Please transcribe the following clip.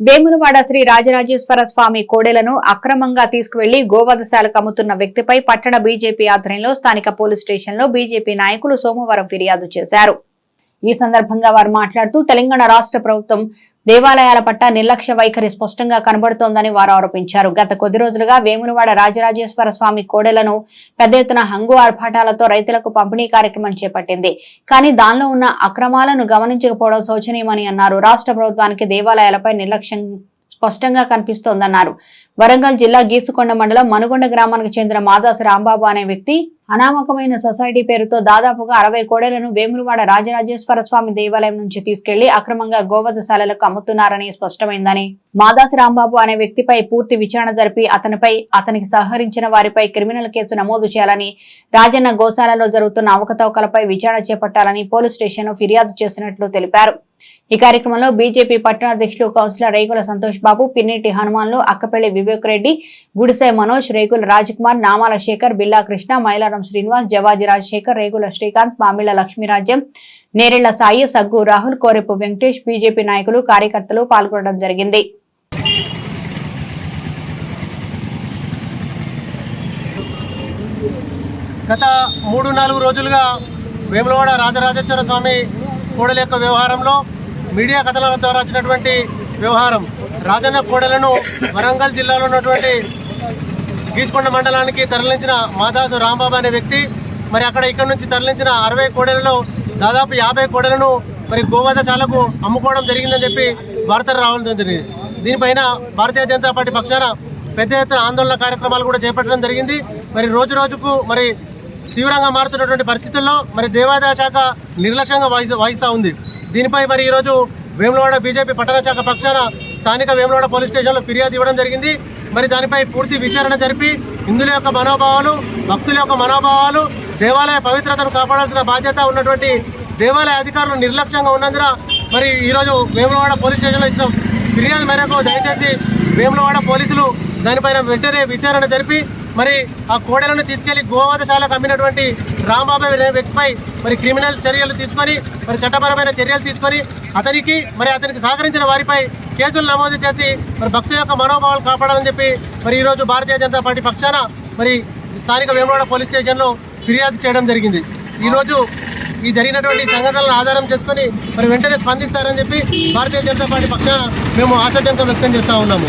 వేములవాడ శ్రీ రాజరాజేశ్వర స్వామి కోడెలను అక్రమంగా తీసుకువెళ్ళి గోవధశాలకు అమ్ముతున్న వ్యక్తిపై పట్టణ బీజేపీ ఆధ్వర్యంలో స్థానిక పోలీస్ స్టేషన్లో బీజేపీ నాయకులు సోమవారం ఫిర్యాదు చేశారు. ఈ సందర్భంగా వారు మాట్లాడుతూ తెలంగాణ రాష్ట్ర ప్రభుత్వం దేవాలయాల పట్ల నిర్లక్ష్య వైఖరి స్పష్టంగా కనబడుతోందని వారు ఆరోపించారు. గత కొద్ది రోజులుగా వేమునవాడ రాజరాజేశ్వర స్వామి కోడెలను పెద్ద ఎత్తున హంగు ఆర్భాటాలతో రైతులకు పంపిణీ కార్యక్రమం చేపట్టింది. కానీ దానిలో ఉన్న అక్రమాలను గమనించకపోవడం శోచనీయమని అన్నారు. రాష్ట్ర ప్రభుత్వానికి దేవాలయాలపై నిర్లక్ష్యం స్పష్టంగా కనిపిస్తోందన్నారు. వరంగల్ జిల్లా గీసుకొండ మండలం మనుగొండ గ్రామానికి చెందిన మాదాసు రాంబాబు అనే వ్యక్తి అనామకమైన సొసైటీ పేరుతో దాదాపుగా అరవై కోడెలను వేములవాడ రాజరాజేశ్వర స్వామి దేవాలయం నుంచి తీసుకెళ్ళి అక్రమంగా గోవధశాలలకు అమ్ముతున్నారని స్పష్టమైందని. మాదాసి రాంబాబు అనే వ్యక్తిపై పూర్తి విచారణ జరిపి అతనిపై అతనికి సహకరించిన వారిపై క్రిమినల్ కేసు నమోదు చేయాలని రాజన్న గోశాలలో జరుగుతున్న అవకతవకలపై విచారణ చేపట్టాలని పోలీస్ స్టేషన్ ఫిర్యాదు చేసినట్లు తెలిపారు. ఈ కార్యక్రమంలో బీజేపీ పట్టణాధ్యక్షుడు కౌన్సిలర్ రేగుల సంతోష్ బాబు పిన్నిటి హనుమాన్లు అక్కపల్లి వివేక్ రెడ్డి గుడిసె మనోజ్ రేగుల రాజ్కుమార్ నామాల శేఖర్ బిల్లా కృష్ణ మైలా మైలారం శ్రీనివాస్ జవాజీ రాజశేఖర్ రేగుల శ్రీకాంత్ మామిళ్ళ లక్ష్మీరాజ్యం నేరెళ్ళ సాయి సగ్గు రాహుల్ కోరెపు వెంకటేష్ బీజేపీ నాయకులు కార్యకర్తలు పాల్గొనడం జరిగింది. గత మూడు నాలుగు రోజులుగా వేములవాడ రాజరాజేశ్వర స్వామి కోడల యొక్క వ్యవహారంలో మీడియా కథనాల ద్వారా వచ్చినటువంటి వ్యవహారం రాజన్న కోడలను వరంగల్ జిల్లాలో ఉన్నటువంటి గీసుకొండ మండలానికి తరలించిన మాదాసు రాంబాబు అనే వ్యక్తి మరి అక్కడ ఇక్కడ నుంచి తరలించిన అరవై కోడలలో దాదాపు యాభై కోడెలను మరి గోవధశాలకు అమ్ముకోవడం జరిగిందని చెప్పి వార్తలు రావడం జరిగింది. దీనిపైన భారతీయ జనతా పార్టీ పక్షాన పెద్ద ఎత్తున ఆందోళన కార్యక్రమాలు కూడా చేపట్టడం జరిగింది. మరి రోజు రోజుకు మరి తీవ్రంగా మారుతున్నటువంటి పరిస్థితుల్లో మరి దేవాదాయ శాఖ నిర్లక్ష్యంగా వాయిస్తూ వాయిస్తూ ఉంది. దీనిపై మరి ఈరోజు వేములవాడ బీజేపీ పట్టణ శాఖ పక్షాన స్థానిక వేములవాడ పోలీస్ స్టేషన్లో ఫిర్యాదు ఇవ్వడం జరిగింది. మరి దానిపై పూర్తి విచారణ జరిపి హిందువుల యొక్క మనోభావాలు భక్తుల యొక్క మనోభావాలు దేవాలయ పవిత్రతను కాపాడాల్సిన బాధ్యత ఉన్నటువంటి దేవాలయ అధికారులు నిర్లక్ష్యంగా ఉన్నందున మరి ఈరోజు వేములవాడ పోలీస్ స్టేషన్లో ఇచ్చిన ఫిర్యాదు మేరకు దయచేసి వేములవాడ పోలీసులు దానిపైన వెంటనే విచారణ జరిపి మరి ఆ కోడలను తీసుకెళ్ళి గోవాదశాలకు అమ్మినటువంటి రాంబాబు అనే వ్యక్తిపై మరి క్రిమినల్ చర్యలు తీసుకొని మరి చట్టపరమైన చర్యలు తీసుకొని అతనికి మరి అతనికి సహకరించిన వారిపై కేసులు నమోదు చేసి మరి భక్తుల యొక్క మనోభావాలు కాపాడాలని చెప్పి మరి ఈరోజు భారతీయ జనతా పార్టీ పక్షాన మరి స్థానిక వేమవాడ పోలీస్ స్టేషన్లో ఫిర్యాదు చేయడం జరిగింది. ఈరోజు ఈ జరిగినటువంటి సంఘటనలను ఆధారం చేసుకొని మరి వెంటనే స్పందిస్తారని చెప్పి భారతీయ జనతా పార్టీ పక్షాన మేము ఆశాజనకం వ్యక్తం చేస్తూ ఉన్నాము.